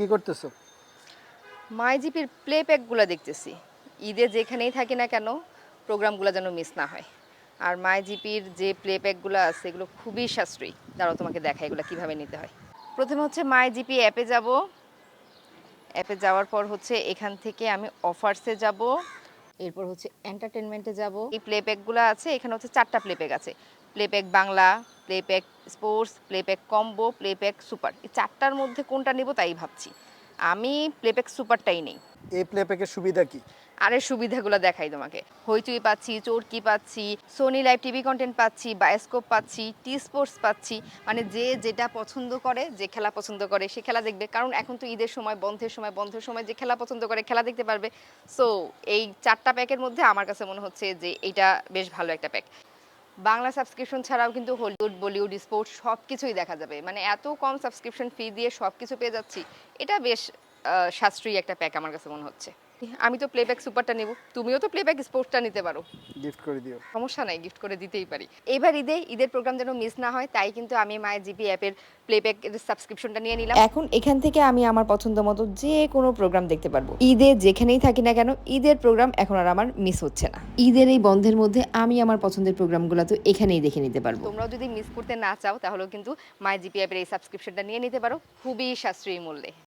কি করতেছো? মাইজিপির প্লে প্যাকগুলো দেখতেছি। ঈদে যেখানেই থাকি না কেন, প্রোগ্রামগুলো যেন মিস না হয়। আর মাইজিপির যে প্লে প্যাকগুলো আছে, এগুলো খুবই সাশ্রয়ী। দাঁড়াও, তোমাকে দেখা এগুলো কীভাবে নিতে হয়। প্রথমে হচ্ছে মাইজিপি অ্যাপে যাব। অ্যাপে যাওয়ার পর হচ্ছে এখান থেকে আমি অফার্সে যাব। এরপর হচ্ছে এন্টারটেনমেন্টে যাব। এই প্লে প্যাকগুলো আছে, এখানে হচ্ছে চারটা প্লে প্যাক আছে। Play pack Bangla play pack sports play pack combo play pack super এই চারটার মধ্যে কোনটা নেব তাই ভাবছি। আমি প্লেপ্যাক সুপারটাই নেই। এই প্লে প্যাকের সুবিধা কি? আর সুবিধাগুলো দেখাই তোমাকে। হইচই পাচ্ছি, চোরকি পাচ্ছি সোনি লাইভ টিভি কন্টেন্ট পাচ্ছি বায়োস্কোপ পাচ্ছি টি স্পোর্টস পাচ্ছি মানে যে যেটা পছন্দ করে, যে খেলা পছন্দ করে, সে খেলা দেখবে। কারণ এখন তো ঈদের সময়, বন্ধের সময় বন্ধের সময় যে খেলা পছন্দ করে, খেলা দেখতে পারবে। সো এই চারটা প্যাকের মধ্যে আমার কাছে মনে হচ্ছে যে এটা বেশ ভালো একটা প্যাক বাংলা সাবস্ক্রিপশন ছাড়াও কিন্তু হলিউড বলিউড স্পোর্টস সব কিছুই দেখা যাবে। মানে এত কম সাবস্ক্রিপশন ফি দিয়ে সব কিছু পেয়ে যাচ্ছি। এটা বেশ সাশ্রয়ী একটা প্যাক আমার কাছে মনে হচ্ছে। আমি তো প্লেব্যাক সুপারটা নেব তুমিও তো প্লেব্যাক স্পোর্টসটা নিতে পারো। গিফট করে দিও। সমস্যা নাই গিফট করে দিতেই পারি। এবার ঈদে ঈদের প্রোগ্রাম যেন মিস না হয় তাই কিন্তু আমি মায়ের জিপি অ্যাপের প্লেব্যাক সাবস্ক্রিপশনটা নিয়ে নিলাম। এখন এখান থেকে আমি আমার পছন্দ মতো যে কোনো প্রোগ্রাম দেখতে পারব। ঈদে যেখানেই থাকি না কেন ঈদের প্রোগ্রাম এখন আর আমার মিস হচ্ছে না। ঈদের এই বন্ধের মধ্যে আমি আমার পছন্দের প্রোগ্রামগুলো তো এখানেই দেখে নিতে পারব। তোমরাও যদি মিস করতে না চাও তাহলেও কিন্তু মাই জিপি অ্যাপের এই সাবস্ক্রিপশনটা নিয়ে নিতে পারো। খুবই সাশ্রয়ী মূল্যে।